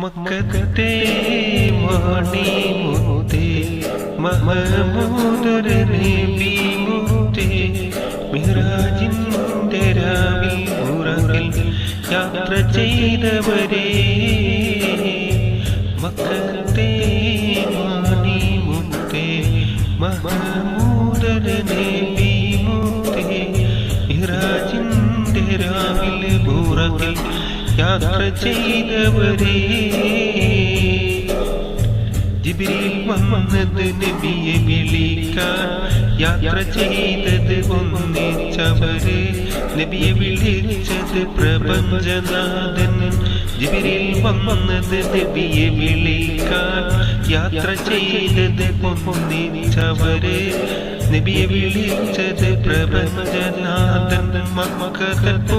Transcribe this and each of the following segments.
മക്കത്തെ മാണി മുത്തേ മഹമൂദർ നബി മുത്തേ മിഹ്റാജിന്റെ രാവിൽ ഉറകിൽ യാത്ര ചെയ്തവരേ മക്കത്തെ മാണി മുത്തേ മഹമൂദർ നബി മുത്തേ മിഹ്റാജിന്റെ രാവിൽ ഉറകിൽ യാത്ര ചെയ്തവരെ. ജിബിരിൽ വന്നത് നബിയെ വിളിക്കാൻ. യാത്ര ചെയ്തത് ഒന്നിച്ചവര്. നബിയെ വിളിച്ചത് പ്രപഞ്ചനാഥൻ. ജിബിരിൽ വന്നത് നബിയെ വിളിക്കാൻ. യാത്ര ചെയ്തത് ഒന്നിച്ചവര്. നബിയെ വിളിച്ചത് പ്രപഞ്ചനാഥൻ. മക്കതൽ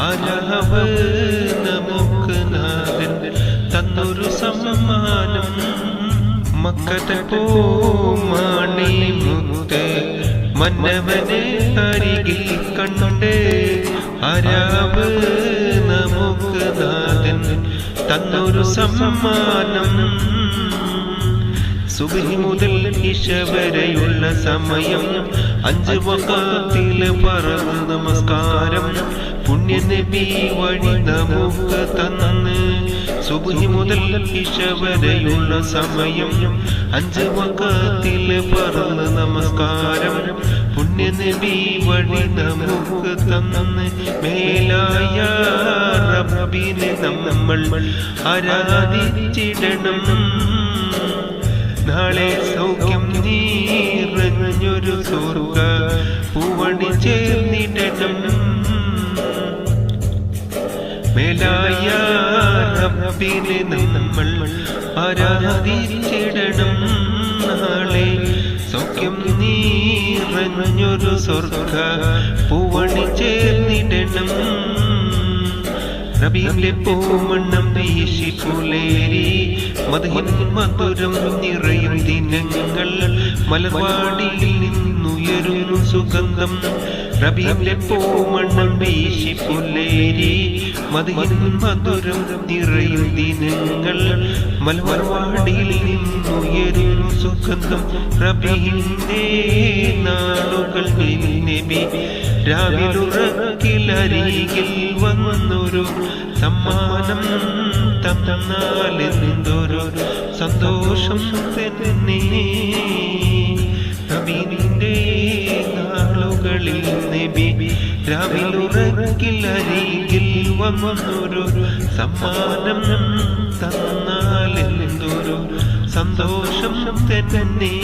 അലഹവ് നമുക്ക് തന്നൊരു സമ്മാനം മക്കത പോണി മുത്ത് മന്നവനെ അരികിൽ കണ്ണുണ്ടേ അരാവ് നമുക്ക് തന്നൊരു സമ്മാനം സുബഹി മുതൽ ഇഷ വരെയുള്ള സമയം. അഞ്ച് വക്കാത്തിൽ പറന്ന് നമസ്കാരം. പുണ്യ നബി വഴി നമുക്ക് തന്ന്. സുബഹി മുതൽ ഇഷ വരെയുള്ള സമയം. അഞ്ച് വക്കാത്തിൽ പറന്ന് നമസ്കാരം. പുണ്യ നബി വഴി നമുക്ക് തന്ന്. മേലായ റബ്ബിനെ നമ്മൾ ആരാധിച്ചിടണം. നാളെ സൗഖ്യം നീറഞ്ഞൊരു സ്വർഗ പൂവണി ചേർന്നിടണം. മേലായ റബ്ബിനെ നമ്മൾ ആരാധിച്ചിടണം. നാളെ സൗഖ്യം നീറഞ്ഞൊരു സ്വർഗ പൂവണി ചേർന്നിടണം. റബീലെ പൂമണ്ണം വീശി പുലേരി മധുഹിൻ മധുരം നിറയും ദിനങ്ങൾ. മലവാടിയിൽ നിന്നുയരുന്നു സുഗന്ധം. റബീലെ പൂമണ്ണം വീശി പുലേരി മധുഹിൻ മധുരം നിറയും ദിനങ്ങൾ. മലവാടിയിൽ നിന്നുയരുന്നു സുഗന്ധം. റബീന്റെ നാളുകൾ നബി രാവിലുറക്കിലരികിൽ വന്നൊരു സമ്മാനം തന്നാലെന്തൊരു സന്തോഷം തന്നെ നബീനിന്റെ നാളുകളിൽ നബി രാവിലുറക്കിലരികിൽ വന്നൊരു സമ്മാനം തന്നാലെന്തൊരു സന്തോഷം തന്നെ